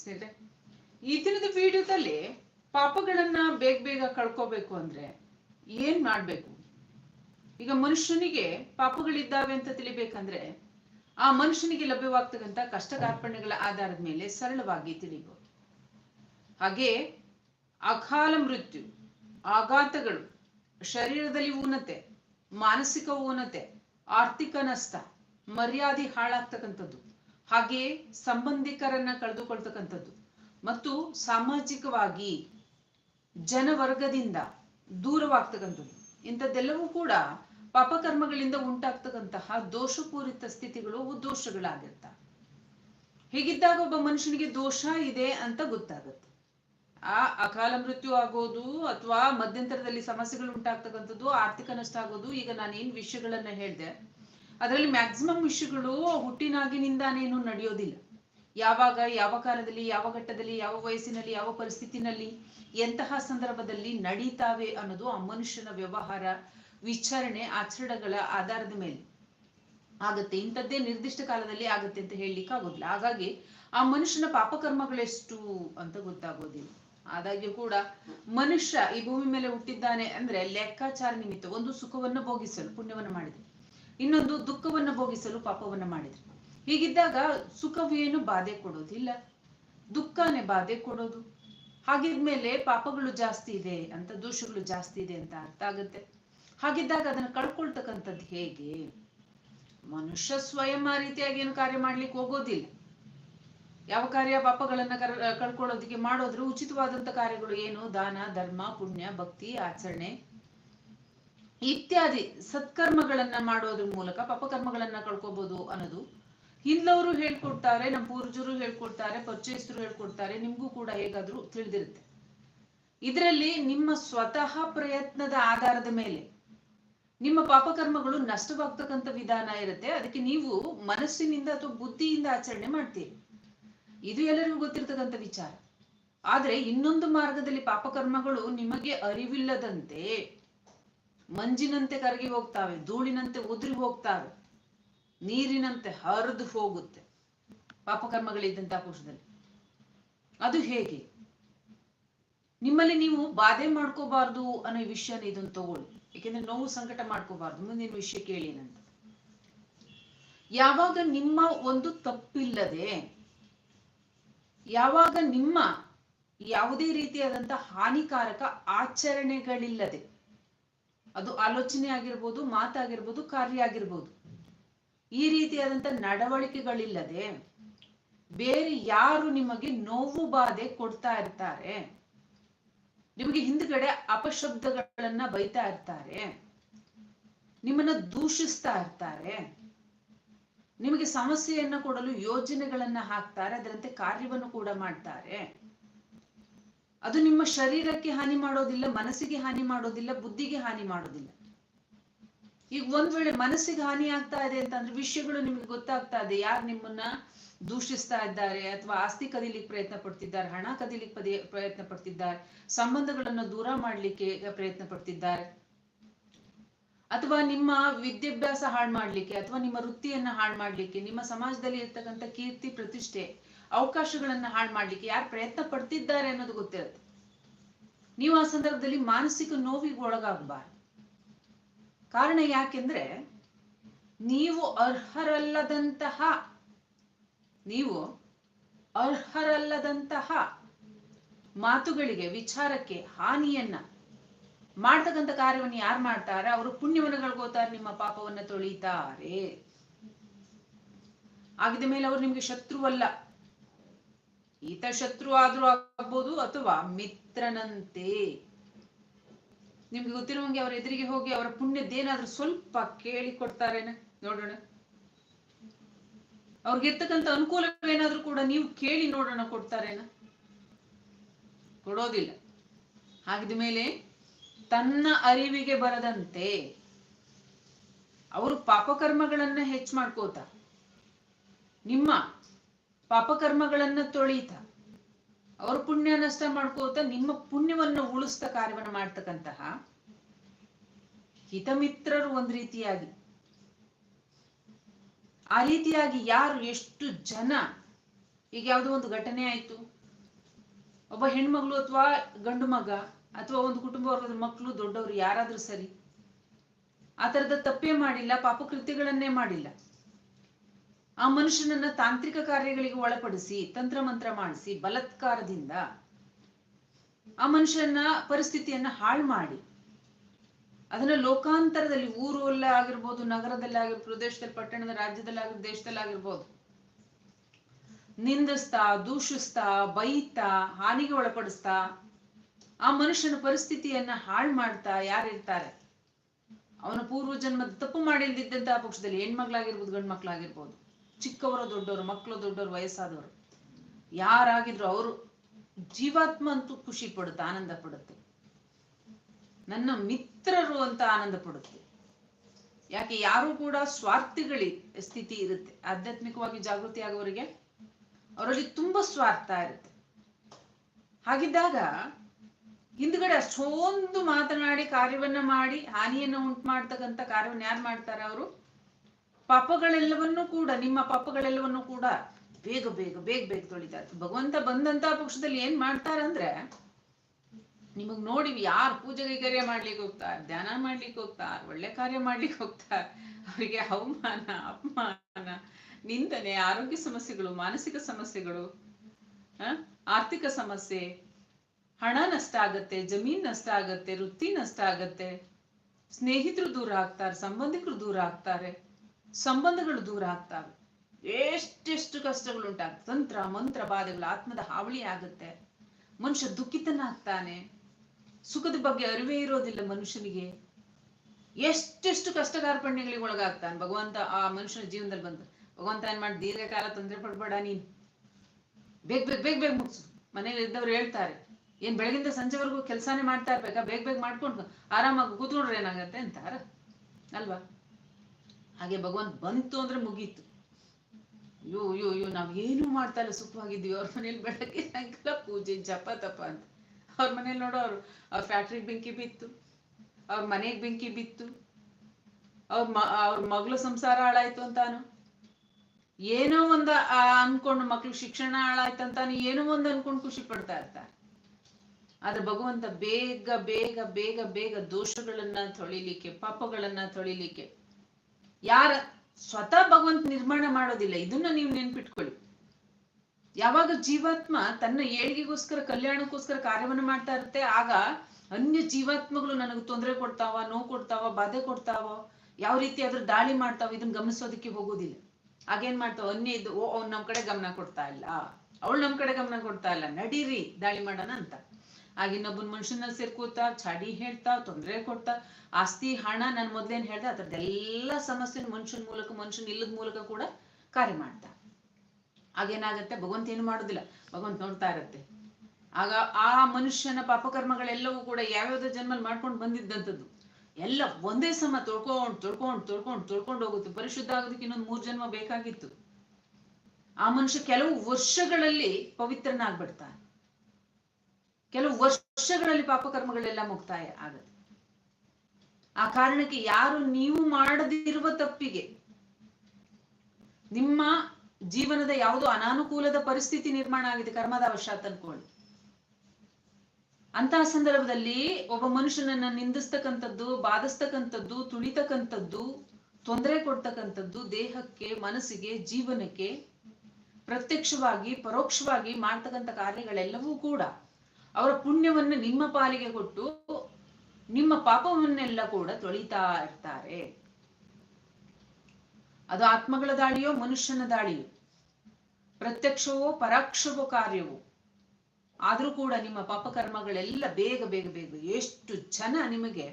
ಸ್ನೇಹಿತರೆ, ಈ ದಿನದ ವಿಡಿಯೋದಲ್ಲಿ ಪಾಪಗಳನ್ನ ಬೇಗ ಬೇಗ ಕಳ್ಕೋಬೇಕು ಅಂದ್ರೆ ಏನ್ ಮಾಡ್ಬೇಕು? ಈಗ ಮನುಷ್ಯನಿಗೆ ಪಾಪಗಳಿದ್ದಾವೆ ಅಂತ ತಿಳಿಬೇಕಂದ್ರೆ ಆ ಮನುಷ್ಯನಿಗೆ ಲಭ್ಯವಾಗ್ತಕ್ಕಂಥ ಕಷ್ಟ ಆಧಾರದ ಮೇಲೆ ಸರಳವಾಗಿ ತಿಳಿಬಹುದು ಹಾಗೆ ಅಕಾಲ ಮೃತ್ಯು, ಆಘಾತಗಳು, ಶರೀರದಲ್ಲಿ ಊನತೆ, ಮಾನಸಿಕ ಊನತೆ, ಆರ್ಥಿಕ ನಷ್ಟ, ಮರ್ಯಾದೆ ಹಾಳಾಗ್ತಕ್ಕಂಥದ್ದು ಹಾಗೆ ಸಂಬಂಧಿಕರನ್ನ ಕಳೆದುಕೊಳ್ತಕ್ಕಂಥದ್ದು. ಮತ್ತು ಸಾಮಾಜಿಕವಾಗಿ ಜನವರ್ಗದಿಂದ ದೂರವಾಗ್ತಕ್ಕಂಥದ್ದು. ಇಂಥದ್ದೆಲ್ಲವೂ ಕೂಡ ಪಾಪಕರ್ಮಗಳಿಂದ ಉಂಟಾಗ್ತಕ್ಕಂತಹ ದೋಷಪೂರಿತ ಸ್ಥಿತಿಗಳು ದೋಷಗಳಾಗಿರ್ತ ಹೀಗಿದ್ದಾಗ ಒಬ್ಬ ಮನುಷ್ಯನಿಗೆ ದೋಷ ಇದೆ ಅಂತ ಗೊತ್ತಾಗುತ್ತೆ. ಆ ಅಕಾಲ ಮೃತ್ಯು ಆಗೋದು ಅಥವಾ ಮಧ್ಯಂತರದಲ್ಲಿ ಸಮಸ್ಯೆಗಳು ಉಂಟಾಗ್ತಕ್ಕಂಥದ್ದು, ಆರ್ಥಿಕ ನಷ್ಟ ಆಗೋದು, ಈಗ ನಾನು ಏನ್ ವಿಷಯಗಳನ್ನ ಹೇಳಿದೆ ಅದರಲ್ಲಿ ಮ್ಯಾಕ್ಸಿಮಮ್ ವಿಷಯಗಳು ಹುಟ್ಟಿನಾಗಿನಿಂದಾನೇನು ನಡೆಯೋದಿಲ್ಲ. ಯಾವಾಗ, ಯಾವ ಕಾಲದಲ್ಲಿ, ಯಾವ ಘಟ್ಟದಲ್ಲಿ, ಯಾವ ವಯಸ್ಸಿನಲ್ಲಿ, ಯಾವ ಪರಿಸ್ಥಿತಿನಲ್ಲಿ, ಎಂತಹ ಸಂದರ್ಭದಲ್ಲಿ ನಡೀತಾವೆ ಅನ್ನೋದು ಆ ಮನುಷ್ಯನ ವ್ಯವಹಾರ, ವಿಚಾರಣೆ, ಆಚರಣೆಗಳ ಆಧಾರದ ಮೇಲೆ. ಆಗತ್ತೆ, ಇಂಥದ್ದೇ ನಿರ್ದಿಷ್ಟ ಕಾಲದಲ್ಲಿ ಆಗತ್ತೆ ಅಂತ ಹೇಳಲಿಕ್ಕೆ ಆಗೋದಿಲ್ಲ. ಹಾಗಾಗಿ ಆ ಮನುಷ್ಯನ ಪಾಪಕರ್ಮಗಳೆಷ್ಟು ಅಂತ ಗೊತ್ತಾಗೋದಿಲ್ಲ. ಆದಾಗ್ಯೂ ಕೂಡ ಮನುಷ್ಯ ಈ ಭೂಮಿ ಮೇಲೆ ಹುಟ್ಟಿದ್ದಾನೆ ಅಂದ್ರೆ ಲೆಕ್ಕಾಚಾರ ನಿಮಿತ್ತ ಒಂದು ಸುಖವನ್ನು ಭೋಗಿಸಲು, ಪುಣ್ಯವನ್ನು ಮಾಡಿದ್ರೆ. ಇನ್ನೊಂದು ದುಃಖವನ್ನು ಭೋಗಿಸಲು ಪಾಪವನ್ನ ಮಾಡಿದ್ರು. ಹೀಗಿದ್ದಾಗ ಸುಖವೇನು ಬಾಧೆ ಕೊಡೋದಿಲ್ಲ. ದುಃಖನೇ ಬಾಧೆ ಕೊಡೋದು. ಹಾಗಿದ್ಮೇಲೆ ಪಾಪಗಳು ಜಾಸ್ತಿ ಇದೆ ಅಂತ, ದೋಷಗಳು ಜಾಸ್ತಿ ಇದೆ ಅಂತ ಅರ್ಥ ಆಗುತ್ತೆ. ಹಾಗಿದ್ದಾಗ ಅದನ್ನ ಕಳ್ಕೊಳ್ತಕ್ಕಂಥದ್ದು ಹೇಗೆ? ಮನುಷ್ಯ ಸ್ವಯಂ ಆ ರೀತಿಯಾಗಿ ಏನು ಕಾರ್ಯ ಮಾಡ್ಲಿಕ್ಕೆ ಹೋಗೋದಿಲ್ಲ. ಯಾವ ಕಾರ್ಯ ಪಾಪಗಳನ್ನ ಕರ್, ಕಳ್ಕೊಳ್ಳೋದಕ್ಕೆ ಮಾಡೋದ್ರೂ ಉಚಿತವಾದಂತ ಕಾರ್ಯಗಳು ಏನು? ದಾನ, ಧರ್ಮ, ಪುಣ್ಯ, ಭಕ್ತಿ, ಆಚರಣೆ ಇತ್ಯಾದಿ ಸತ್ಕರ್ಮಗಳನ್ನ ಮಾಡೋದ್ರ ಮೂಲಕ, ಪಾಪಕರ್ಮಗಳನ್ನ ಕಳ್ಕೋಬಹುದು ಅನ್ನೋದು. ಹಿಂದ್ಲವರು ಹೇಳ್ಕೊಡ್ತಾರೆ ನಮ್ಮ ಪೂರ್ವಜರು ಹೇಳ್ಕೊಡ್ತಾರೆ, ಪರಿಚಯಸ್ಥರು ಹೇಳ್ಕೊಡ್ತಾರೆ, ನಿಮ್ಗೂ ಕೂಡ ಹೇಗಾದ್ರೂ ತಿಳಿದಿರುತ್ತೆ. ಇದರಲ್ಲಿ ನಿಮ್ಮ ಸ್ವತಃ ಪ್ರಯತ್ನದ ಆಧಾರದ ಮೇಲೆ ನಿಮ್ಮ ಪಾಪಕರ್ಮಗಳು ನಷ್ಟವಾಗ್ತಕ್ಕಂಥ ವಿಧಾನ ಇರುತ್ತೆ. ಅದಕ್ಕೆ ನೀವು ಮನಸ್ಸಿನಿಂದ ಅಥವಾ ಬುದ್ಧಿಯಿಂದ ಆಚರಣೆ ಮಾಡ್ತೀರಿ. ಇದು ಎಲ್ಲರಿಗೂ ಗೊತ್ತಿರ್ತಕ್ಕಂಥ ವಿಚಾರ. ಆದ್ರೆ ಇನ್ನೊಂದು ಮಾರ್ಗದಲ್ಲಿ ಪಾಪಕರ್ಮಗಳು ನಿಮಗೆ ಅರಿವಿಲ್ಲದಂತೆ ಮಂಜಿನಂತೆ ಕರಗಿ ಹೋಗ್ತಾವೆ, ಧೂಳಿನಂತೆ ಉದುರಿ ಹೋಗ್ತಾವೆ, ನೀರಿನಂತೆ ಹರಿದು ಹೋಗುತ್ತೆ ಪಾಪಕರ್ಮಗಳಿದ್ದಂತಹ ಪುರುಷದಲ್ಲಿ ಅದು ಹೇಗೆ? ನಿಮ್ಮಲ್ಲಿ ನೀವು ಬಾಧೆ ಮಾಡ್ಕೋಬಾರ್ದು ಅನ್ನೋ ವಿಷಯನ ಇದನ್ನು ತಗೊಳ್ಳಿ. ಯಾಕೆಂದ್ರೆ ನೋವು ಸಂಕಟ ಮಾಡ್ಕೋಬಾರ್ದು. ಮುಂದಿನ ವಿಷಯ ಕೇಳಿ ಏನಂತ ಯಾವಾಗ ನಿಮ್ಮ ಒಂದು ತಪ್ಪಿಲ್ಲದೆ, ಯಾವಾಗ ನಿಮ್ಮ ಯಾವುದೇ ರೀತಿಯಾದಂತ ಹಾನಿಕಾರಕ ಆಚರಣೆಗಳಿಲ್ಲದೆ ಅದು ಆಲೋಚನೆ ಆಗಿರ್ಬೋದು ಮಾತಾಗಿರ್ಬೋದು ಕಾರ್ಯ ಆಗಿರ್ಬೋದು ಈ ರೀತಿಯಾದಂತ ನಡವಳಿಕೆಗಳಿಲ್ಲದೆ ಬೇರೆ ಯಾರು ನಿಮಗೆ ನೋವು ಬಾಧೆ ಕೊಡ್ತಾ ಇರ್ತಾರೆ, ನಿಮಗೆ ಹಿಂದ್ಗಡೆ ಅಪಶಬ್ದಗಳನ್ನ ಬೈತಾ ಇರ್ತಾರೆ, ನಿಮ್ಮನ್ನ ದೂಷಿಸ್ತಾ ಇರ್ತಾರೆ, ನಿಮಗೆ ಸಮಸ್ಯೆಯನ್ನ ಕೊಡಲು ಯೋಜನೆಗಳನ್ನ ಹಾಕ್ತಾರೆ, ಅದರಂತೆ ಕಾರ್ಯವನ್ನು ಕೂಡ ಮಾಡ್ತಾರೆ. ಅದು ನಿಮ್ಮ ಶರೀರಕ್ಕೆ ಹಾನಿ ಮಾಡೋದಿಲ್ಲ, ಮನಸ್ಸಿಗೆ ಹಾನಿ ಮಾಡೋದಿಲ್ಲ, ಬುದ್ಧಿಗೆ ಹಾನಿ ಮಾಡೋದಿಲ್ಲ. ಈಗ ಒಂದ್ ವೇಳೆ ಮನಸ್ಸಿಗೆ ಹಾನಿ ಆಗ್ತಾ ಇದೆ ಅಂತಂದ್ರೆ ವಿಷಯಗಳು ನಿಮ್ಗೆ ಗೊತ್ತಾಗ್ತಾ ಇದೆ. ಯಾರು ನಿಮ್ಮನ್ನ ದೂಷಿಸ್ತಾ ಇದ್ದಾರೆ ಅಥವಾ ಆಸ್ತಿ ಕದೀಲಿಕ್ಕೆ ಪ್ರಯತ್ನ ಪಡ್ತಿದ್ದಾರೆ, ಹಣ ಕದೀಲಿಕ್ಕೆ ಪದೇ ಪ್ರಯತ್ನ ಪಡ್ತಿದ್ದಾರೆ, ಸಂಬಂಧಗಳನ್ನು ದೂರ ಮಾಡ್ಲಿಕ್ಕೆ ಪ್ರಯತ್ನ ಪಡ್ತಿದ್ದಾರೆ. ಅಥವಾ ನಿಮ್ಮ ವಿದ್ಯಾಭ್ಯಾಸ ಹಾಳು ಮಾಡ್ಲಿಕ್ಕೆ ಅಥವಾ ನಿಮ್ಮ ವೃತ್ತಿಯನ್ನ ಹಾಳು ಮಾಡ್ಲಿಕ್ಕೆ, ನಿಮ್ಮ ಸಮಾಜದಲ್ಲಿ ಇರ್ತಕ್ಕಂಥ ಕೀರ್ತಿ, ಪ್ರತಿಷ್ಠೆ ಅವಕಾಶಗಳನ್ನ ಹಾಳು ಮಾಡ್ಲಿಕ್ಕೆ ಯಾರು ಪ್ರಯತ್ನ ಪಡ್ತಿದ್ದಾರೆ ಅನ್ನೋದು ಗೊತ್ತಿರುತ್ತೆ. ನೀವು ಆ ಸಂದರ್ಭದಲ್ಲಿ ಮಾನಸಿಕ ನೋವಿಗೆ ಒಳಗಾಗಬಾರ್ದು. ಕಾರಣ ಯಾಕೆಂದ್ರೆ ನೀವು ಅರ್ಹರಲ್ಲದಂತಹ ನೀವು ಅರ್ಹರಲ್ಲದಂತಹ ಮಾತುಗಳಿಗೆ, ವಿಚಾರಕ್ಕೆ ಹಾನಿಯನ್ನ ಮಾಡ್ತಕ್ಕಂಥ ಕಾರ್ಯವನ್ನು ಯಾರು ಮಾಡ್ತಾರೆ? ಅವರು ಪುಣ್ಯವನ್ನು ಗಳಿಗೋತಾರೆ ನಿಮ್ಮ ಪಾಪವನ್ನ ತೊಳಿತಾರೆ. ಆಗಿದ ಮೇಲೆ ಅವರು ನಿಮ್ಗೆ ಶತ್ರುವಲ್ಲ. ಈತ ಶತ್ರು ಆದ್ರೂ ಆಗ್ಬೋದು ಅಥವಾ ಮಿತ್ರನಂತೆ. ನಿಮ್ಗೆ ಗೊತ್ತಿರುವಂಗೆ ಅವ್ರ ಎದುರಿಗೆ ಹೋಗಿ ಅವರ ಪುಣ್ಯದ್ದೇನಾದ್ರೂ ಸ್ವಲ್ಪ ಕೇಳಿ ಕೊಡ್ತಾರೇನ ನೋಡೋಣ. ಅವ್ರಿಗಿರ್ತಕ್ಕಂಥ ಅನುಕೂಲವೇನಾದ್ರೂ ಕೂಡ ನೀವು ಕೇಳಿ ನೋಡೋಣ ಕೊಡ್ತಾರೇನ ಕೊಡೋದಿಲ್ಲ. ಹಾಗಿದ ಮೇಲೆ ತನ್ನ ಅರಿವಿಗೆ ಬರದಂತೆ ಅವರು ಪಾಪಕರ್ಮಗಳನ್ನ ಹೆಚ್ಚು ಮಾಡ್ಕೋತ ನಿಮ್ಮ ಪಾಪಕರ್ಮಗಳನ್ನ ತೊಳೀತ, ಅವ್ರ ಪುಣ್ಯ ನಷ್ಟ ಮಾಡ್ಕೋತ ನಿಮ್ಮ ಪುಣ್ಯವನ್ನ ಉಳಿಸ್ತ ಕಾರ್ಯವನ್ನ ಮಾಡ್ತಕ್ಕಂತಹ ಹಿತಮಿತ್ರರು ಒಂದ್ ರೀತಿಯಾಗಿ. ಆ ರೀತಿಯಾಗಿ ಯಾರು ಎಷ್ಟು ಜನ, ಈಗ ಯಾವುದೋ ಒಂದು ಘಟನೆ ಆಯ್ತು. ಒಬ್ಬ ಹೆಣ್ಮಗಳು ಅಥವಾ ಗಂಡು ಮಗ ಅಥವಾ ಒಂದು ಕುಟುಂಬ ವರ್ಗದ ಮಕ್ಕಳು ದೊಡ್ಡವರು ಯಾರಾದ್ರೂ ಸರಿ, ಆ ತರದ ತಪ್ಪೇ ಮಾಡಿಲ್ಲ, ಪಾಪಕೃತ್ಯಗಳನ್ನೇ ಮಾಡಿಲ್ಲ. ಆ ಮನುಷ್ಯನನ್ನ ತಾಂತ್ರಿಕ ಕಾರ್ಯಗಳಿಗೆ ಒಳಪಡಿಸಿ, ತಂತ್ರ ಮಂತ್ರ ಮಾಡಿಸಿ, ಬಲತ್ಕಾರದಿಂದ ಆ ಮನುಷ್ಯನ ಪರಿಸ್ಥಿತಿಯನ್ನ ಹಾಳು ಮಾಡಿ. ಅದನ್ನ ಲೋಕಾಂತರದಲ್ಲಿ ಊರು ಎಲ್ಲ ಆಗಿರ್ಬೋದು, ನಗರದಲ್ಲಿ ಪ್ರದೇಶದಲ್ಲಿ, ಪಟ್ಟಣದ ರಾಜ್ಯದಲ್ಲಿ ಆಗಿರ್ಬೋದು, ದೇಶದಲ್ಲಿ ಆಗಿರ್ಬೋದು. ನಿಂದಿಸ್ತಾ, ದೂಷಿಸ್ತಾ, ಬೈತಾ, ಹಾನಿಗೆ ಒಳಪಡಿಸ್ತಾ ಆ ಮನುಷ್ಯನ ಪರಿಸ್ಥಿತಿಯನ್ನ ಹಾಳು ಮಾಡ್ತಾ ಯಾರಿರ್ತಾರೆ ಅವನ ಪೂರ್ವ ಜನ್ಮದ ತಪ್ಪು ಮಾಡಿಲ್ದಿದ್ದಂತಹ ಪಕ್ಷದಲ್ಲಿ ಹೆಣ್ಮಕ್ಳಾಗಿರ್ಬೋದು ಗಂಡ್ ಮಕ್ಳಾಗಿರ್ಬೋದು ಚಿಕ್ಕವರು ದೊಡ್ಡವರು, ಮಕ್ಕಳು ದೊಡ್ಡವರು, ವಯಸ್ಸಾದವರು. ಯಾರಾಗಿದ್ರು ಅವರು ಜೀವಾತ್ಮ ಅಂತೂ ಖುಷಿ ಪಡುತ್ತೆ, ಆನಂದ ಪಡುತ್ತೆ. ನನ್ನ ಮಿತ್ರರು ಅಂತ ಆನಂದ ಪಡುತ್ತೆ. ಯಾಕೆ, ಯಾರು ಕೂಡ ಸ್ವಾರ್ಥಿಗಳಿ ಸ್ಥಿತಿ ಇರುತ್ತೆ. ಆಧ್ಯಾತ್ಮಿಕವಾಗಿ ಜಾಗೃತಿ ಆಗೋರಿಗೆ ಅವರಲ್ಲಿ ತುಂಬಾ ಸ್ವಾರ್ಥ ಇರುತ್ತೆ. ಹಾಗಿದ್ದಾಗ ಹಿಂದ್ಗಡೆ ಅಷ್ಟೊಂದು ಮಾತನಾಡಿ, ಕಾರ್ಯವನ್ನ ಮಾಡಿ, ಹಾನಿಯನ್ನ ಉಂಟು ಮಾಡ್ತಕ್ಕಂಥ ಕಾರ್ಯವನ್ನ ಯಾರು ಮಾಡ್ತಾರೆ ಅವರು? ಪಾಪಗಳೆಲ್ಲವನ್ನೂ ಕೂಡ, ನಿಮ್ಮ ಪಾಪಗಳೆಲ್ಲವನ್ನೂ ಕೂಡ ಬೇಗ ಬೇಗ ಬೇಗ ಬೇಗ ತೊಳಿತಾರೆ. ಭಗವಂತ ಬಂದಂತ ಪಕ್ಷದಲ್ಲಿ ಏನ್ ಮಾಡ್ತಾರಂದ್ರೆ, ನಿಮಗ್ ನೋಡಿ ಯಾರು ಪೂಜೆ ಕೈಕರ್ಯ ಮಾಡ್ಲಿಕ್ಕೆ ಹೋಗ್ತಾರೆ, ಧ್ಯಾನ ಮಾಡ್ಲಿಕ್ಕೆ ಹೋಗ್ತಾರೆ, ಒಳ್ಳೆ ಕಾರ್ಯ ಮಾಡ್ಲಿಕ್ಕೆ ಹೋಗ್ತಾರೆ, ಅವರಿಗೆ ಅವಮಾನ, ಅಪಮಾನ, ನಿಂದನೆ, ಆರೋಗ್ಯ ಸಮಸ್ಯೆಗಳು, ಮಾನಸಿಕ ಸಮಸ್ಯೆಗಳು ಆರ್ಥಿಕ ಸಮಸ್ಯೆ, ಹಣ ನಷ್ಟ ಆಗತ್ತೆ, ಜಮೀನ್ ನಷ್ಟ ಆಗತ್ತೆ, ವೃತ್ತಿ ನಷ್ಟ ಆಗತ್ತೆ, ಸ್ನೇಹಿತರು ದೂರ ಆಗ್ತಾರೆ, ಸಂಬಂಧಿಕರು ದೂರ ಆಗ್ತಾರೆ. ಸಂಬಂಧಗಳು ದೂರ ಆಗ್ತವೆ. ಎಷ್ಟೆಷ್ಟು ಕಷ್ಟಗಳು ಉಂಟಾಗ್ತವೆ ತಂತ್ರ, ಮಂತ್ರ, ಬಾಧೆಗಳು, ಆತ್ಮದ ಹಾವಳಿ ಆಗುತ್ತೆ. ಮನುಷ್ಯ ದುಃಖಿತನಾಗ್ತಾನೆ ಸುಖದ ಬಗ್ಗೆ ಅರಿವೇ ಇರೋದಿಲ್ಲ ಮನುಷ್ಯನಿಗೆ. ಎಷ್ಟೆಷ್ಟು ಕಷ್ಟ ಕಾರ್ಪಣ್ಯಗಳಿಗೆ ಒಳಗಾಗ್ತಾನೆ. ಭಗವಂತ ಆ ಮನುಷ್ಯನ ಜೀವನದಲ್ಲಿ ಬಂದ, ಭಗವಂತ ಏನ್ ಮಾಡಿ ದೀರ್ಘಕಾಲ ತೊಂದರೆ ಪಡ್ಬೇಡ ನೀನ್. ಬೇಗ ಬೇಗ ಬೇಗ ಬೇಗ ಮುಗಿಸು. ಮನೇಲಿ ಇದ್ದವ್ರು ಹೇಳ್ತಾರೆ. ಏನ್ ಬೆಳಗಿಂದ ಸಂಜೆವರೆಗೂ ಕೆಲಸನೇ ಮಾಡ್ತಾ ಇರ್ಬೇಕಾ? ಬೇಗ ಬೇಗ ಮಾಡ್ಕೊಂಡು ಆರಾಮಾಗಿ ಕೂತ್ಕೊಂಡ್ರೆ ಏನಾಗತ್ತೆ ಅಂತಾರ. ಅಲ್ವಾ? ಹಾಗೆ ಭಗವಂತ ಬಂತು ಅಂದ್ರೆ ಮುಗೀತು. ಅಯ್ಯೋ ಅಯ್ಯೋ ಅಯ್ಯೋ ನಾವ್ ಏನು ಮಾಡ್ತಾ ಇಲ್ಲ, ಸುಖವಾಗಿದ್ದೀವಿ. ಅವ್ರ ಮನೇಲಿ ಬೆಳಗ್ಗೆ ಸಾಯಂಕಾಲ ಪೂಜೆ, ಜಪ, ತಪ ಅಂತ. ಅವ್ರ ಮನೇಲಿ ನೋಡೋ, ಅವ್ರು, ಅವ್ರ ಫ್ಯಾಕ್ಟ್ರಿಗೆ ಬೆಂಕಿ ಬಿತ್ತು. ಅವ್ರ ಮನೆಗ್ ಬೆಂಕಿ ಬಿತ್ತು. ಅವ್ರ ಮ, ಅವ್ರ ಮಗಳು ಸಂಸಾರ ಹಾಳಾಯ್ತು ಅಂತಾನು. ಏನೋ ಒಂದ ಅನ್ಕೊಂಡು ಮಕ್ಳು ಶಿಕ್ಷಣ ಹಾಳಾಯ್ತು ಅಂತಾನು ಏನೋ ಒಂದ್ ಅನ್ಕೊಂಡು ಖುಷಿ ಪಡ್ತಾ ಇರ್ತಾರೆ. ಆದ್ರೆ ಭಗವಂತ ಬೇಗ ಬೇಗ ಬೇಗ ಬೇಗ ದೋಷಗಳನ್ನ ತೊಳಿಲಿಕ್ಕೆ, ಪಾಪಗಳನ್ನ ತೊಳಿಲಿಕ್ಕೆ ಯಾರ ಸ್ವತಃ ಭಗವಂತ ನಿರ್ಮಾಣ ಮಾಡೋದಿಲ್ಲ. ಇದನ್ನ ನೀವು ನೆನ್ಪಿಟ್ಕೊಳ್ಳಿ. ಯಾವಾಗ ಜೀವಾತ್ಮ ತನ್ನ ಏಳಿಗೆಗೋಸ್ಕರ, ಕಲ್ಯಾಣಕ್ಕೋಸ್ಕರ ಕಾರ್ಯವನ್ನು ಮಾಡ್ತಾ ಇರುತ್ತೆ, ಆಗ ಅನ್ಯ ಜೀವಾತ್ಮಗಳು ನನಗೆ ತೊಂದರೆ ಕೊಡ್ತಾವ, ನೋವು ಕೊಡ್ತಾವ, ಬಾಧೆ ಕೊಡ್ತಾವ, ಯಾವ ರೀತಿ ಅದ್ರ ದಾಳಿ ಮಾಡ್ತಾವ, ಇದನ್ನ ಗಮನಿಸೋದಕ್ಕೆ ಹೋಗೋದಿಲ್ಲ. ಆಗೇನ್ ಮಾಡ್ತಾವ? ಅನ್ಯ ಇದು ಓ, ಅವ್ನು ನಮ್ ಕಡೆ ಗಮನ ಕೊಡ್ತಾ ಇಲ್ಲ. ಅವಳು ನಮ್ ಕಡೆ ಗಮನ ಕೊಡ್ತಾ ಇಲ್ಲ. ನಡೀರಿ, ದಾಳಿ ಮಾಡೋಣ ಅಂತ. ಆಗ ಇನ್ನೊಬ್ಬನ ಮನುಷ್ಯನಲ್ಲಿ ಸೇರ್ಕೋತಾ ಚಾಡಿ ಹೇಳ್ತಾ, ತೊಂದರೆ ಕೊಡ್ತಾ, ಆಸ್ತಿ, ಹಣ, ನಾನು ಮೊದ್ಲೇನ್ ಹೇಳ್ದೆ, ಅದ್ರದ್ದೆಲ್ಲ ಸಮಸ್ಯೆ ಮನುಷ್ಯನ ಮೂಲಕ, ಮನುಷ್ಯನ ಇಲ್ಲದ ಮೂಲಕ ಕೂಡ ಕಾರ್ಯ ಮಾಡ್ತಾ. ಆಗೇನಾಗತ್ತೆ? ಭಗವಂತ ಏನು ಮಾಡೋದಿಲ್ಲ. ಭಗವಂತ ನೋಡ್ತಾ ಇರತ್ತೆ. ಆಗ ಆ ಮನುಷ್ಯನ ಪಾಪಕರ್ಮಗಳೆಲ್ಲವೂ ಕೂಡ ಯಾವ್ಯಾವ್ದೋ ಜನ್ಮಲ್ಲಿ ಮಾಡ್ಕೊಂಡು ಬಂದಿದ್ದಂಥದ್ದು. ಎಲ್ಲ ಒಂದೇ ಸಮ ತೊಳ್ಕೊಂಡು ತೊಳ್ಕೊಂಡು ತೊಳ್ಕೊಂಡು ತೊಳ್ಕೊಂಡು ಹೋಗುತ್ತೆ. ಪರಿಶುದ್ಧ ಆಗೋದಕ್ಕೆ ಇನ್ನೊಂದು ಮೂರು ಜನ್ಮ ಬೇಕಾಗಿತ್ತು. ಆ ಮನುಷ್ಯ ಕೆಲವು ವರ್ಷಗಳಲ್ಲಿ ಪವಿತ್ರನಾಗ್ಬಿಡ್ತಾನೆ. ಕೆಲವು ವರ್ಷಗಳಲ್ಲಿ ಪಾಪಕರ್ಮಗಳೆಲ್ಲ ಮುಕ್ತಾಯ ಆಗುತ್ತೆ. ಆ ಕಾರಣಕ್ಕೆ ಯಾರು ನೀವು ಮಾಡದಿರುವ ತಪ್ಪಿಗೆ ನಿಮ್ಮ ಜೀವನದ ಯಾವುದೋ ಅನಾನುಕೂಲದ ಪರಿಸ್ಥಿತಿ ನಿರ್ಮಾಣ ಆಗಿದೆ, ಕರ್ಮದ ವಶಾತ್ ಅನ್ಕೊಳ್ಳಿ. ಅಂತಹ ಸಂದರ್ಭದಲ್ಲಿ ಒಬ್ಬ ಮನುಷ್ಯನನ್ನ ನಿಂದಿಸ್ತಕ್ಕಂಥದ್ದು, ಬಾಧಿಸ್ತಕ್ಕಂಥದ್ದು, ತುಳಿತಕ್ಕಂಥದ್ದು, ತೊಂದರೆ ಕೊಡ್ತಕ್ಕಂಥದ್ದು ದೇಹಕ್ಕೆ, ಮನಸ್ಸಿಗೆ, ಜೀವನಕ್ಕೆ ಪ್ರತ್ಯಕ್ಷವಾಗಿ, ಪರೋಕ್ಷವಾಗಿ ಮಾಡ್ತಕ್ಕಂಥ ಕಾರ್ಯಗಳೆಲ್ಲವೂ ಕೂಡ ಅವರ ಪುಣ್ಯವನ್ನ ನಿಮ್ಮ ಪಾಲಿಗೆ ಕೊಟ್ಟು ನಿಮ್ಮ ಪಾಪವನ್ನೆಲ್ಲ ಕೂಡ ತೊಳಿತಾ ಇರ್ತಾರೆ. ಅದು ಆತ್ಮಗಳ ದಾಳಿಯೋ, ಮನುಷ್ಯನ ದಾಳಿಯೋ? ಪ್ರತ್ಯಕ್ಷವೋ, ಪರಾಕ್ಷವೋ ಕಾರ್ಯವೋ? ಆದರೂ ಕೂಡ ನಿಮ್ಮ ಪಾಪಕರ್ಮಗಳೆಲ್ಲ ಬೇಗ ಬೇಗ ಬೇಗ ಎಷ್ಟು ಜನ ನಿಮಗೆ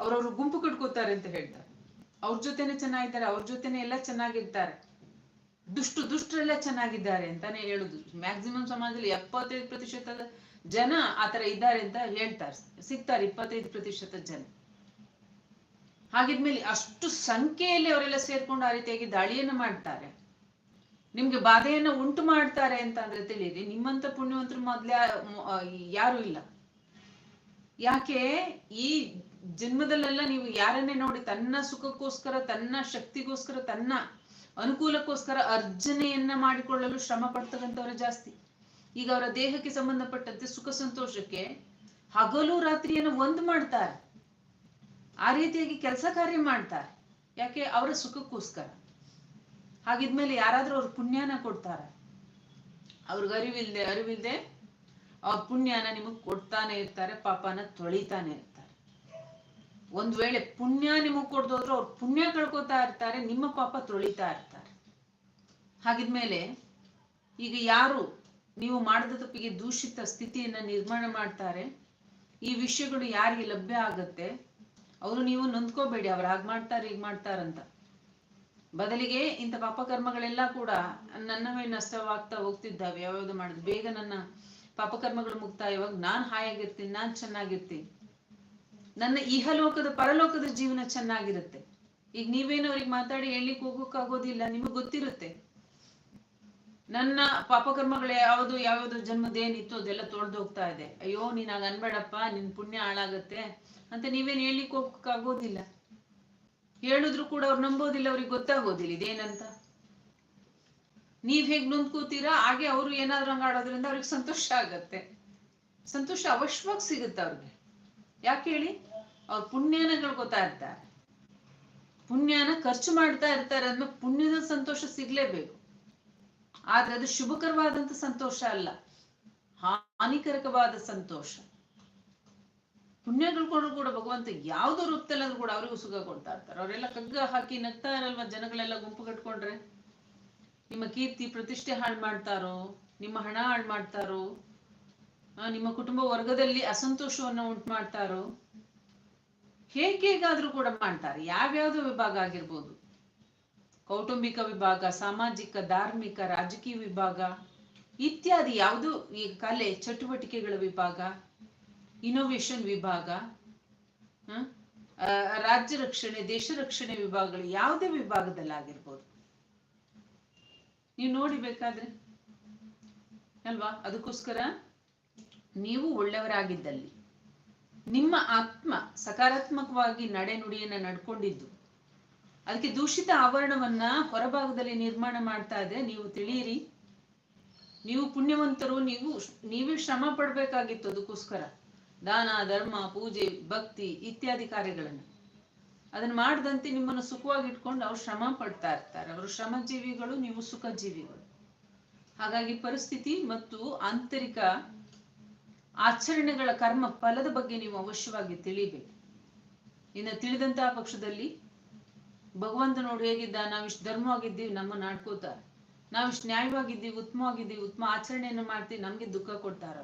ಅವರವರು ಗುಂಪು ಕಟ್ಕೋತಾರೆ ಅಂತ ಹೇಳ್ತಾರೆ. ಅವ್ರ ಜೊತೆನೆ ಚೆನ್ನಾಗಿದ್ದಾರೆ, ಅವ್ರ ಜೊತೆನೆ ಎಲ್ಲ ಚೆನ್ನಾಗಿರ್ತಾರೆ. ದುಷ್ಟು ದುಷ್ಟರೆಲ್ಲ ಚೆನ್ನಾಗಿದ್ದಾರೆ ಅಂತಾನೆ ಹೇಳುದು. ಮ್ಯಾಕ್ಸಿಮಮ್ ಸಮಾಜದಲ್ಲಿ ಎಪ್ಪತ್ತೈದು ಪ್ರತಿಶತದ ಜನ ಆತರ ಇದ್ದಾರೆ ಅಂತ ಹೇಳ್ತಾರೆ. ಸಿಗ್ತಾರೆ ಇಪ್ಪತ್ತೈದು ಪ್ರತಿಶತ ಜನ. ಹಾಗಿದ್ಮೇಲೆ ಅಷ್ಟು ಸಂಖ್ಯೆಯಲ್ಲಿ ಅವರೆಲ್ಲ ಸೇರ್ಕೊಂಡು ಆ ರೀತಿಯಾಗಿ ದಾಳಿಯನ್ನ ಮಾಡ್ತಾರೆ. ನಿಮ್ಗೆ ಬಾಧೆಯನ್ನ ಉಂಟು ಮಾಡ್ತಾರೆ ಅಂತ ಅಂದ್ರೆ ತಿಳಿಯಿರಿ ನಿಮ್ಮಂತ ಪುಣ್ಯವಂತರು ಮೊದ್ಲ ಯಾರು ಇಲ್ಲ. ಯಾಕೆ? ಈ ಜನ್ಮದಲ್ಲೆಲ್ಲ ನೀವು ಯಾರನ್ನೇ ನೋಡಿ ತನ್ನ ಸುಖಕ್ಕೋಸ್ಕರ, ತನ್ನ ಶಕ್ತಿಗೋಸ್ಕರ, ತನ್ನ ಅನುಕೂಲಕ್ಕೋಸ್ಕರ ಅರ್ಜನೆಯನ್ನ ಮಾಡಿಕೊಳ್ಳಲು ಶ್ರಮ ಪಡ್ತಕ್ಕಂಥವ್ರೆ ಜಾಸ್ತಿ. ಈಗ ಅವರ ದೇಹಕ್ಕೆ ಸಂಬಂಧಪಟ್ಟಂತೆ ಸುಖ ಸಂತೋಷಕ್ಕೆ ಹಗಲು ರಾತ್ರಿಯನ್ನು ಒಂದು ಮಾಡ್ತಾರೆ. ಆ ರೀತಿಯಾಗಿ ಕೆಲಸ ಕಾರ್ಯ ಮಾಡ್ತಾರೆ. ಯಾಕೆ? ಅವರ ಸುಖಕ್ಕೋಸ್ಕರ. ಹಾಗಿದ್ಮೇಲೆ ಯಾರಾದ್ರೂ ಅವ್ರ ಪುಣ್ಯನ ಕೊಡ್ತಾರ. ಅವ್ರಿಗೆ ಅರಿವಿಲ್ದೆ ಅರಿವಿಲ್ದೆ ಅವ್ರ ಪುಣ್ಯನ ನಿಮಗ್ ಕೊಡ್ತಾನೆ ಇರ್ತಾರೆ, ಪಾಪನ ತೊಳಿತಾನೆ ಇರ್ತಾರೆ. ಒಂದ್ ವೇಳೆ ಪುಣ್ಯ ನಿಮಗ್ ಕೊಡ್ದೋದ್ರು ಅವ್ರ ಪುಣ್ಯ ಕಳ್ಕೊತಾ ಇರ್ತಾರೆ, ನಿಮ್ಮ ಪಾಪ ತೊಳಿತಾ ಇರ್ತಾರೆ. ಹಾಗಿದ್ಮೇಲೆ ಈಗ ಯಾರು ನೀವು ಮಾಡಿದ ತಪ್ಪಿಗೆ ದೂಷಿತ ಸ್ಥಿತಿಯನ್ನ ನಿರ್ಮಾಣ ಮಾಡ್ತಾರೆ. ಈ ವಿಷಯಗಳು ಯಾರಿಗೆ ಲಭ್ಯ ಆಗತ್ತೆ? ಅವರು ನೀವು ನೊಂದ್ಕೋಬೇಡಿ, ಅವ್ರು ಹಾಗೆ ಮಾಡ್ತಾರೆ, ಹೀಗೆ ಮಾಡ್ತಾರಂತ ಬದಲಿಗೆ ಇಂಥ ಪಾಪಕರ್ಮಗಳೆಲ್ಲ ಕೂಡ ನನ್ನವೇ ನಷ್ಟವಾಗ್ತಾ ಹೋಗ್ತಿದ್ದಾವೆ. ಯಾವ್ಯಾವ್ದು ಮಾಡಿದ್ ಬೇಗ ನನ್ನ ಪಾಪಕರ್ಮಗಳು ಮುಕ್ತಾಯವಾಗ ನಾನ್ ಹಾಯಾಗಿರ್ತೀನಿ ನಾನ್ ಚೆನ್ನಾಗಿರ್ತೀನಿ. ನನ್ನ ಇಹಲೋಕದ, ಪರಲೋಕದ ಜೀವನ ಚೆನ್ನಾಗಿರುತ್ತೆ. ಈಗ ನೀವೇನು ಅವ್ರಿಗೆ ಮಾತಾಡಿ ಹೇಳಿಕ್ ಹೋಗೋಕ್ಕಾಗೋದಿಲ್ಲ. ನಿಮಗೆ ಗೊತ್ತಿರುತ್ತೆ. ನನ್ನ ಪಾಪಕರ್ಮಗಳು ಯಾವುದು ಯಾವ್ಯಾವ್ದು ಜನ್ಮದೇನಿತ್ತು ಅದೆಲ್ಲ ತೊಳೆದು ಹೋಗ್ತಾ ಇದೆ. ಅಯ್ಯೋ, ನೀನ್ ಆಗ ಅನ್ಬೇಡಪ್ಪ, ನಿನ್ ಪುಣ್ಯ ಹಾಳಾಗತ್ತೆ ಅಂತ ನೀವೇನ್ ಹೇಳಿಕ್ ಹೋಗಕ್ಕಾಗೋದಿಲ್ಲ. ಹೇಳಿದ್ರು ಕೂಡ ಅವ್ರು ನಂಬೋದಿಲ್ಲ, ಅವ್ರಿಗೆ ಗೊತ್ತಾಗೋದಿಲ್ಲ, ಇದೇನಂತ. ನೀವ್ ಹೇಗ್ ನೊಂದ್ಕೋತೀರಾ, ಹಾಗೆ ಅವರು ಏನಾದ್ರೂ ಹಂಗ ಆಡೋದ್ರಿಂದ ಅವ್ರಿಗೆ ಸಂತೋಷ ಆಗತ್ತೆ. ಸಂತೋಷ ಅವಶ್ಯವಾಗಿ ಸಿಗುತ್ತೆ ಅವ್ರಿಗೆ. ಯಾಕೆ ಹೇಳಿ? ಅವ್ರ ಪುಣ್ಯನ ಕಳ್ಕೊತಾ ಇರ್ತಾರೆ. ಪುಣ್ಯನ ಖರ್ಚು ಮಾಡ್ತಾ ಇರ್ತಾರೆ ಅಂದ್ಮೇಲೆ ಪುಣ್ಯದ ಸಂತೋಷ ಸಿಗ್ಲೇಬೇಕು. ಆದ್ರೆ ಅದು ಶುಭಕರವಾದಂತ ಸಂತೋಷ ಅಲ್ಲ. ಹಾನಿಕರಕವಾದ ಸಂತೋಷ. ಪುಣ್ಯಗಳು ಕೂಡ ಭಗವಂತ ಯಾವ್ದೋ ರೂಪದಲ್ಲಾದ್ರೂ ಕೂಡ ಅವರಿಗೂ ಸುಖ ಕೊಡ್ತಾ ಇರ್ತಾರೆ. ಅವರೆಲ್ಲ ಕಗ್ಗ ಹಾಕಿ ನಗ್ತಾ ಇರಲ್ವಾ ಜನಗಳೆಲ್ಲ ಗುಂಪು ಕಟ್ಕೊಂಡ್ರೆ? ನಿಮ್ಮ ಕೀರ್ತಿ, ಪ್ರತಿಷ್ಠೆ ಹಾಳು ಮಾಡ್ತಾರೋ? ನಿಮ್ಮ ಹಣ ಹಾಳು ಮಾಡ್ತಾರೋ? ನಿಮ್ಮ ಕುಟುಂಬ ವರ್ಗದಲ್ಲಿ ಅಸಂತೋಷವನ್ನು ಉಂಟು ಮಾಡ್ತಾರೋ? ಹೇಗಾದ್ರೂ ಕೂಡ ಮಾಡ್ತಾರೆ. ಯಾವ್ಯಾವ್ದು ವಿಭಾಗ ಆಗಿರ್ಬೋದು. ಕೌಟುಂಬಿಕ ವಿಭಾಗ, ಸಾಮಾಜಿಕ, ಧಾರ್ಮಿಕ, ರಾಜಕೀಯ ವಿಭಾಗ ಇತ್ಯಾದಿ ಯಾವುದು ಈ ಕಲೆ ಚಟುವಟಿಕೆಗಳ ವಿಭಾಗ ಇನೋವೇಷನ್ ವಿಭಾಗ ರಾಜ್ಯ ರಕ್ಷಣೆ, ದೇಶ ರಕ್ಷಣೆ ವಿಭಾಗಗಳು ಯಾವುದೇ ವಿಭಾಗದಲ್ಲಾಗಿರ್ಬೋದು. ನೀವು ನೋಡಿ ಬೇಕಾದ್ರೆ ಅಲ್ವಾ? ಅದಕ್ಕೋಸ್ಕರ ನೀವು ಒಳ್ಳೆಯವರಾಗಿದ್ದಲ್ಲಿ, ನಿಮ್ಮ ಆತ್ಮ ಸಕಾರಾತ್ಮಕವಾಗಿ ನಡೆನುಡಿಯನ್ನ ನಡ್ಕೊಂಡಿದ್ದು ಅದಕ್ಕೆ ದೂಷಿತ ಆವರಣವನ್ನ ಹೊರಭಾಗದಲ್ಲಿ ನಿರ್ಮಾಣ ಮಾಡ್ತಾ ಇದೆ. ನೀವು ತಿಳಿಯಿರಿ. ನೀವು ಪುಣ್ಯವಂತರು, ನೀವು ನೀವೇ ಶ್ರಮ ಪಡ್ಬೇಕಾಗಿತ್ತು ಅದಕ್ಕೋಸ್ಕರ. ದಾನ, ಧರ್ಮ, ಪೂಜೆ, ಭಕ್ತಿ ಇತ್ಯಾದಿ ಕಾರ್ಯಗಳನ್ನು. ಅದನ್ನ ಮಾಡದಂತೆ ನಿಮ್ಮನ್ನು ಸುಖವಾಗಿ ಇಟ್ಕೊಂಡು ಅವ್ರು ಶ್ರಮ ಪಡ್ತಾ ಇರ್ತಾರೆ. ಅವರು ಶ್ರಮ ಜೀವಿಗಳು ನೀವು ಸುಖ ಜೀವಿಗಳು ಹಾಗಾಗಿ ಪರಿಸ್ಥಿತಿ ಮತ್ತು ಆಂತರಿಕ ಆಚರಣೆಗಳ ಕರ್ಮ ಫಲದ ಬಗ್ಗೆ ನೀವು ಅವಶ್ಯವಾಗಿ ತಿಳಿಬೇಕು. ಇನ್ನು ತಿಳಿದಂತಹ ಪಕ್ಷದಲ್ಲಿ ಭಗವಂತ ನೋಡು ಹೇಗಿದ್ದ? ನಾವಿಷ್ಟು ಧರ್ಮವಾಗಿದ್ದೀವಿ ನಮ್ಮನ್ನ ಆಡ್ಕೋತಾರೆ ನಾವಿಷ್ಟು ನ್ಯಾಯವಾಗಿದ್ದೀವಿ, ಉತ್ತಮವಾಗಿದ್ದೀವಿ, ಉತ್ತಮ ಆಚರಣೆಯನ್ನು ಮಾಡ್ತೀವಿ, ನಮ್ಗೆ ದುಃಖ ಕೊಡ್ತಾರ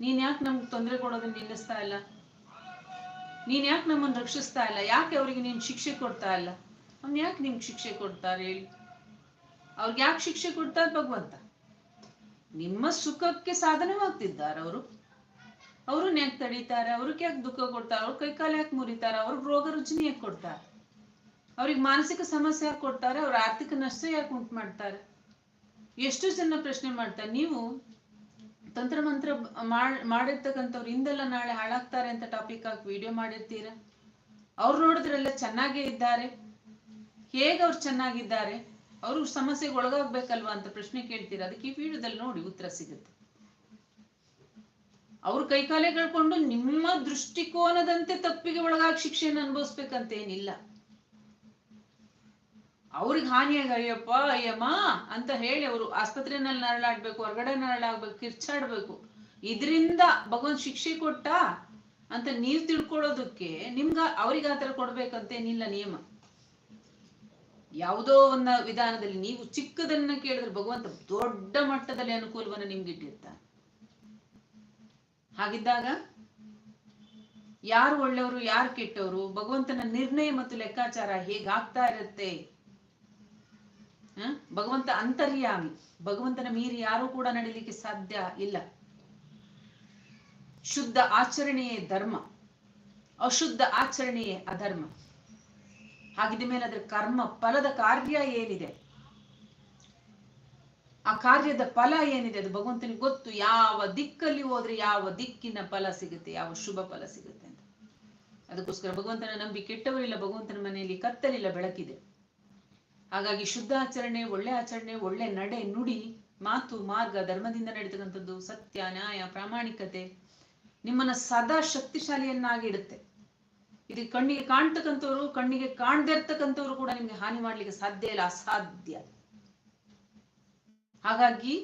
ನೀನ್ ಯಾಕೆ ನಮ್ಗೆ ತೊಂದರೆ ಕೊಡೋದನ್ನ ನಿಲ್ಲಿಸ್ತಾ ಇಲ್ಲ? ನೀನ್ ಯಾಕೆ ನಮ್ಮನ್ನ ರಕ್ಷಿಸ್ತಾ ಇಲ್ಲ? ಯಾಕೆ ಅವ್ರಿಗೆ ನೀನ್ ಶಿಕ್ಷೆ ಕೊಡ್ತಾ ಇಲ್ಲ? ಅವ್ನ್ ಯಾಕೆ ನಿಮ್ಗೆ ಶಿಕ್ಷೆ ಕೊಡ್ತಾರೆ ಹೇಳಿ? ಅವ್ರಿಗೆ ಯಾಕೆ ಶಿಕ್ಷೆ ಕೊಡ್ತಾರೆ ಭಗವಂತ? ನಿಮ್ಮ ಸುಖಕ್ಕೆ ಸಾಧನವಾಗ್ತಿದ್ದಾರೆ ಅವರು. ಅವರು ಯಾಕೆ ತಡೀತಾರೆ? ಅವ್ರಿಗೆ ಯಾಕೆ ದುಃಖ ಕೊಡ್ತಾರೆ? ಅವ್ರ ಕೈಕಾಲು ಯಾಕೆ ಮುರಿತಾರೆ? ಅವ್ರಿಗೆ ರೋಗ ರುಜಿನ ಯಾಕೆ ಕೊಡ್ತಾರೆ? ಅವ್ರಿಗೆ ಮಾನಸಿಕ ಸಮಸ್ಯೆ ಯಾಕೆ ಕೊಡ್ತಾರೆ ಅವ್ರ ಆರ್ಥಿಕ ನಷ್ಟ ಯಾಕೆ ಉಂಟು ಮಾಡ್ತಾರೆ? ಎಷ್ಟು ಜನ ಪ್ರಶ್ನೆ ಮಾಡ್ತಾರೆ, ನೀವು ತಂತ್ರ ಮಂತ್ರ ಮಾಡ್, ಮಾಡಿರ್ತಕ್ಕಂಥವ್ರು ಹಿಂದೆಲ್ಲ ನಾಳೆ ಹಾಳಾಗ್ತಾರೆ ಅಂತ ಟಾಪಿಕ್ ಹಾಕಿ ವಿಡಿಯೋ ಮಾಡಿರ್ತೀರ? ಅವ್ರು ನೋಡಿದ್ರೆಲ್ಲ ಚೆನ್ನಾಗೇ ಇದ್ದಾರೆ. ಹೇಗೆ ಅವ್ರು ಚೆನ್ನಾಗಿದ್ದಾರೆ? ಅವರು ಸಮಸ್ಯೆಗೆ ಒಳಗಾಗ್ಬೇಕಲ್ವಾ ಅಂತ ಪ್ರಶ್ನೆ ಕೇಳ್ತೀರ? ಅದಕ್ಕೆ ಈ ವಿಡಿಯೋದಲ್ಲಿ ನೋಡಿ ಉತ್ತರ ಸಿಗುತ್ತೆ. ಅವ್ರ ಕೈಕಾಲೆ ಕಳ್ಕೊಂಡು ನಿಮ್ಮ ದೃಷ್ಟಿಕೋನದಂತೆ ತಪ್ಪಿಗೆ ಒಳಗಾಗಿ ಶಿಕ್ಷೆಯನ್ನು ಅನುಭವಿಸ್ಬೇಕಂತ ಏನಿಲ್ಲ ಅವ್ರಿಗೆ ಹಾನಿಯಾಗ ಅಯ್ಯಪ್ಪ ಅಯ್ಯಮ್ಮ ಅಂತ ಹೇಳಿ ಅವರು ಆಸ್ಪತ್ರೆನಲ್ಲಿ ನರಳಾಡ್ಬೇಕು ಹೊರಗಡೆ ನರಳಾಗ್ಬೇಕು, ಕಿರ್ಚಾಡ್ಬೇಕು. ಇದರಿಂದ ಭಗವಂತ ಶಿಕ್ಷೆ ಕೊಟ್ಟ ಅಂತ ನೀವ್ ತಿಳ್ಕೊಳ್ಳೋದಕ್ಕೆ ನಿಮ್ಗ ಅವ್ರಿಗೆ ಆತರ ಕೊಡ್ಬೇಕಂತೇನಿಲ್ಲ ನಿಯಮ. ಯಾವುದೋ ಒಂದು ವಿಧಾನದಲ್ಲಿ ನೀವು ಚಿಕ್ಕದನ್ನ ಕೇಳಿದ್ರೆ ಭಗವಂತ ದೊಡ್ಡ ಮಟ್ಟದಲ್ಲಿ ಅನುಕೂಲವನ್ನ ನಿಮ್ಗೆ ಇಟ್ಟಿರ್ತಾನೆ ಹಾಗಿದ್ದಾಗ ಯಾರು ಒಳ್ಳೆಯವರು, ಯಾರು ಕೆಟ್ಟವರು, ಭಗವಂತನ ನಿರ್ಣಯ ಮತ್ತು ಲೆಕ್ಕಾಚಾರ ಹೇಗಾಗ್ತಾ ಇರುತ್ತೆ? ಭಗವಂತ ಅಂತರ್ಯಾಮಿ. ಭಗವಂತನ ಮೀರಿ ಯಾರೂ ಕೂಡ ನಡೀಲಿಕ್ಕೆ ಸಾಧ್ಯ ಇಲ್ಲ. ಶುದ್ಧ ಆಚರಣೆಯೇ ಧರ್ಮ. ಅಶುದ್ಧ ಆಚರಣೆಯೇ ಅಧರ್ಮ. ಹಾಗಿದ ಮೇಲೆ ಅದರ ಕರ್ಮ ಫಲದ ಕಾರ್ಯ ಏನಿದೆ? ಆ ಕಾರ್ಯದ ಫಲ ಏನಿದೆ ಅದು ಭಗವಂತನಿಗೆ ಗೊತ್ತು. ಯಾವ ದಿಕ್ಕಲ್ಲಿ ಹೋದ್ರೆ ಯಾವ ದಿಕ್ಕಿನ ಫಲ ಸಿಗುತ್ತೆ, ಯಾವ ಶುಭ ಫಲ ಸಿಗುತ್ತೆ ಅಂತ. ಅದಕ್ಕೋಸ್ಕರ ಭಗವಂತನ ನಂಬಿ ಕೆಟ್ಟವರಿಲ್ಲ, ಭಗವಂತನ ಮನೆಯಲ್ಲಿ ಕತ್ತಲಿಲ್ಲ, ಬೆಳಕಿದೆ. ಹಾಗಾಗಿ ಶುದ್ಧ ಆಚರಣೆ ಒಳ್ಳೆ ಆಚರಣೆ, ಒಳ್ಳೆ ನಡೆ, ನುಡಿ, ಮಾತು, ಮಾರ್ಗ, ಧರ್ಮದಿಂದ ನಡೀತಕ್ಕಂಥದ್ದು ಸತ್ಯ, ನ್ಯಾಯ, ಪ್ರಾಮಾಣಿಕತೆ ನಿಮ್ಮನ್ನ ಸದಾ ಶಕ್ತಿಶಾಲಿಯನ್ನಾಗಿ ಇಡುತ್ತೆ. ಇದು ಕಣ್ಣಿಗೆ ಕಾಣ್ತಕ್ಕಂಥವ್ರು, ಕಣ್ಣಿಗೆ ಕಾಣದೇ ಇರ್ತಕ್ಕಂಥವ್ರು ಕೂಡ ನಿಮ್ಗೆ ಹಾನಿ ಮಾಡ್ಲಿಕ್ಕೆ ಸಾಧ್ಯ ಇಲ್ಲ, ಅಸಾಧ್ಯ. ಹಾಗಾಗಿ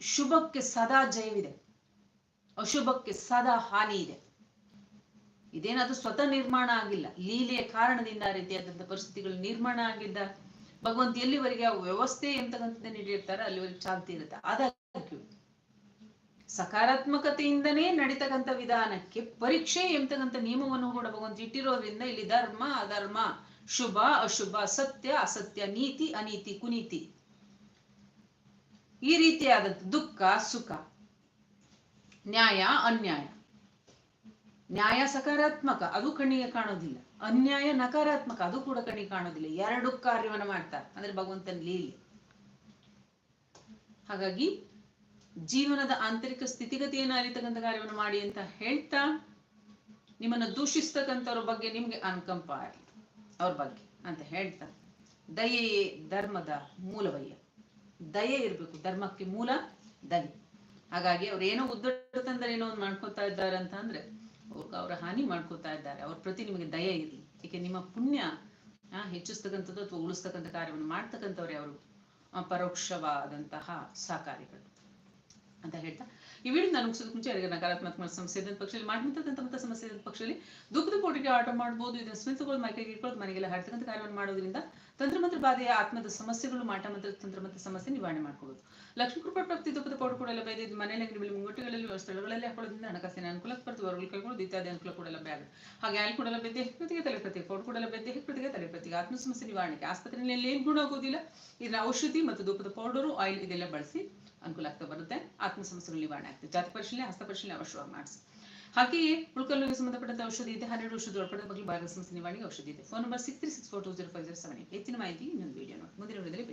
ಶುಭಕ್ಕೆ ಸದಾ ಜಯವಿದೆ. ಅಶುಭಕ್ಕೆ ಸದಾ ಹಾನಿ ಇದೆ. ಇದೇನಾದ್ರೂ ಸ್ವತಃ ನಿರ್ಮಾಣ ಆಗಿಲ್ಲ. ಲೀಲೆಯ ಕಾರಣದಿಂದ ರೀತಿಯಾದಂತಹ ಪರಿಸ್ಥಿತಿಗಳು ನಿರ್ಮಾಣ ಆಗಿದ್ದ ಭಗವಂತ ಎಲ್ಲಿವರೆಗೆ ಆ ವ್ಯವಸ್ಥೆ ಎಂತಕ್ಕಂಥದ್ದು ನೀಡಿರ್ತಾರೆ ಅಲ್ಲಿವರೆಗೆ ಚಾಲ್ತಿ ಇರುತ್ತೆ. ಅದಕ್ಕೆ ಸಕಾರಾತ್ಮಕತೆಯಿಂದನೇ ನಡೀತಕ್ಕಂಥ ವಿಧಾನಕ್ಕೆ ಪರೀಕ್ಷೆ ಎಂತಕ್ಕಂಥ ನಿಯಮವನ್ನು ಕೂಡ ಭಗವಂತ ಇಟ್ಟಿರೋದ್ರಿಂದ ಇಲ್ಲಿ ಧರ್ಮ, ಅಧರ್ಮ, ಶುಭ, ಅಶುಭ, ಸತ್ಯ, ಅಸತ್ಯ, ನೀತಿ, ಅನೀತಿ, ಕುನೀತಿ. ಈ ರೀತಿಯಾದ ದುಃಖ, ಸುಖ, ನ್ಯಾಯ, ಅನ್ಯಾಯ. ನ್ಯಾಯ ಸಕಾರಾತ್ಮಕ, ಅದು ಕಣ್ಣಿಗೆ ಕಾಣೋದಿಲ್ಲ. ಅನ್ಯಾಯ ನಕಾರಾತ್ಮಕ, ಅದು ಕೂಡ ಕಣ್ಣಿಗೆ ಕಾಣೋದಿಲ್ಲ. ಎರಡು ಕಾರ್ಯವನ್ನ ಮಾಡ್ತಾರೆ. ಅಂದ್ರೆ ಭಗವಂತನ ಲೀಲೆ. ಹಾಗಾಗಿ ಜೀವನದ ಆಂತರಿಕ ಸ್ಥಿತಿಗತಿಯನ್ನು ಅರಿತಕ್ಕಂಥ ಕಾರ್ಯವನ್ನು ಮಾಡಿ ಅಂತ ಹೇಳ್ತಾ, ನಿಮ್ಮನ್ನ ದೂಷಿಸ್ತಕ್ಕಂಥವ್ರ ಬಗ್ಗೆ ನಿಮ್ಗೆ ಅನುಕಂಪ ಆಗಲಿ. ಅವ್ರ ಬಗ್ಗೆ ಅಂತ ಹೇಳ್ತಾ, ದಯೆಯೇ ಧರ್ಮದ ಮೂಲವಯ್ಯ. ದಯೆ ಇರಬೇಕು. ಧರ್ಮಕ್ಕೆ ಮೂಲ ದಯೆ. ಹಾಗಾಗಿ ಅವ್ರೇನೋ ಏನೋ ಉದ್ದಟತಂದ್ರೆ ಏನೋ ಒಂದು ಮಾಡ್ಕೊತಾ ಇದ್ದಾರೆ ಅಂತ ಅಂದ್ರೆ ಅವರ ಹಾನಿ ಮಾಡ್ಕೋತಾ ಇದ್ದಾರೆ. ಅವ್ರ ಪ್ರತಿ ನಿಮಗೆ ದಯ ಇರಲಿ. ಏಕೆ ನಿಮ್ಮ ಪುಣ್ಯ ಹೆಚ್ಚಿಸ್ತಕ್ಕಂಥದ್ದು ಅಥವಾ ಉಳಿಸ್ತಕ್ಕಂಥ ಕಾರ್ಯವನ್ನು ಮಾಡ್ತಕ್ಕಂಥವ್ರೆ ಅವರು. ಪರೋಕ್ಷವಾದಂತಹ ಸಹಕಾರಿಗಳು ಅಂತ ಹೇಳ್ತಾ ಈ ವಿಡಿಯೋ ನಾನು ಮುಗಿಸೋದಕ್ಕೆ ಮುಂಚೆ ಯಾರಿಗೆ ನಕಾರಾತ್ಮಕ ಸಮಸ್ಯೆ ಇದ್ದ ಪಕ್ಷದಲ್ಲಿ ಮಾಡಿದಂಥ ಮತ ಸಮಸ್ಯೆ ಇದ್ದ ಪಕ್ಷದಲ್ಲಿ ದುಃಖದ ಕೋಟಿಗೆ ಆಟ ಮಾಡಬಹುದು ಇದನ್ನ ಸ್ಮಿತಗಳು ಮೈಕೈಗೆ ಇಟ್ಕೊಳ್ಳೋದು, ಮನೆಗೆಲ್ಲ ಹಾಡ್ತಕ್ಕಂಥ ಕಾರ್ಯವನ್ನು ಮಾಡೋದ್ರಿಂದ ತಂತ್ರಮಂತ್ರ ಬಾಧೆಯ ಆತ್ಮದ ಸಮಸ್ಯೆಗಳು, ಮಾಟ ಮಂತ್ರ ತಂತ್ರಮಂತ್ರ ಸಮಸ್ಯೆ ನಿವಾರಣೆ ಮಾಡ್ಕೋಬಹುದು ಲಕ್ಷ್ಮೀ ಕೃಪಾ ಪ್ರಾಪ್ತಿ, ದುಃಖದ ಪೌಡರ್ ಕೂಡ ಎಲ್ಲ ಬೈದಿದ್ದು ಮನೆಯಲ್ಲಿ ಅಂಗಡಿಗಳಲ್ಲಿ ಮುಂಗಟ್ಟುಗಳಲ್ಲಿ ಸ್ಥಳಗಳಲ್ಲಿ ಹಾಕೊಳ್ಳೋದ್ರಿಂದ ಹಣಕಾಸಿನ ಅನುಕೂಲ ಬರ್ತದೆ ಹೊರಗಡೆ ಕೈಗೊಳ್ಳೋದು ಇತ್ಯಾದಿ ಅನುಕೂಲ ಕೂಡ ಲಭ್ಯ ಆಗುತ್ತೆ. ಹಾಗೆ ಅಲ್ಲಿ ಕೂಡ ಲಭ್ಯ ಪ್ರತಿಗೆ ತಲೆ ಪ್ರತಿ ಪೌಡರ್ ಕೂಡ ಲಭ್ಯ ಪ್ರತಿಗೆ ತಲೆ ಪ್ರತಿಗೆ ಆತ್ಮ ಸಮಸ್ಯೆ ನಿವಾರಣೆಗೆ ಆಸ್ಪತ್ರೆಯಲ್ಲಿ ಏನು ಗುಣ ಆಗೋದಿಲ್ಲ, ಇದನ್ನ ಔಷಧಿ ಮತ್ತು ದುಃಖದ ಪೌಡರು, ಆಯಿಲ್ ಇದೆಲ್ಲ ಬಳಸಿ ಅನುಕೂಲ ಆಗ್ತಾ ಬರುತ್ತೆ. ಆತ್ಮ ಸಮಸ್ಯೆಗಳು ನಿವಾರಣೆ ಆಗ್ತದೆ. ಜಾತಿ ಪರಿಶೀಲನೆ, ಹಸ್ತ ಪರಿಶೀಲನೆ ಅವಶ್ಯವಾಗಿ ಮಾಡಿಸಿ. ಹಾಗೆಯೇ ಉಳ್ಕಲ್ಲಿಗೆ ಸಂಬಂಧಪಟ್ಟಂತ ಔಷಧಿ ಇದೆ. ಹನ್ನೆರಡು ಔಷಧಿ ಒಳಪಡೆ ಬಗ್ಗೆ ಭಾರತ ಸಮಸ್ಯೆ ನಿವಾರಣೆಗೆ ಔಷಧಿ ಇದೆ. Phone number six three six four two zero five zero seven ಹೆಚ್ಚಿನ ಮಾಹಿತಿ ಇನ್ನೊಂದು ವಿಡಿಯೋ ನೋಡಿ. ಮುಂದಿನ ವಿಡಿಯೋದಲ್ಲಿ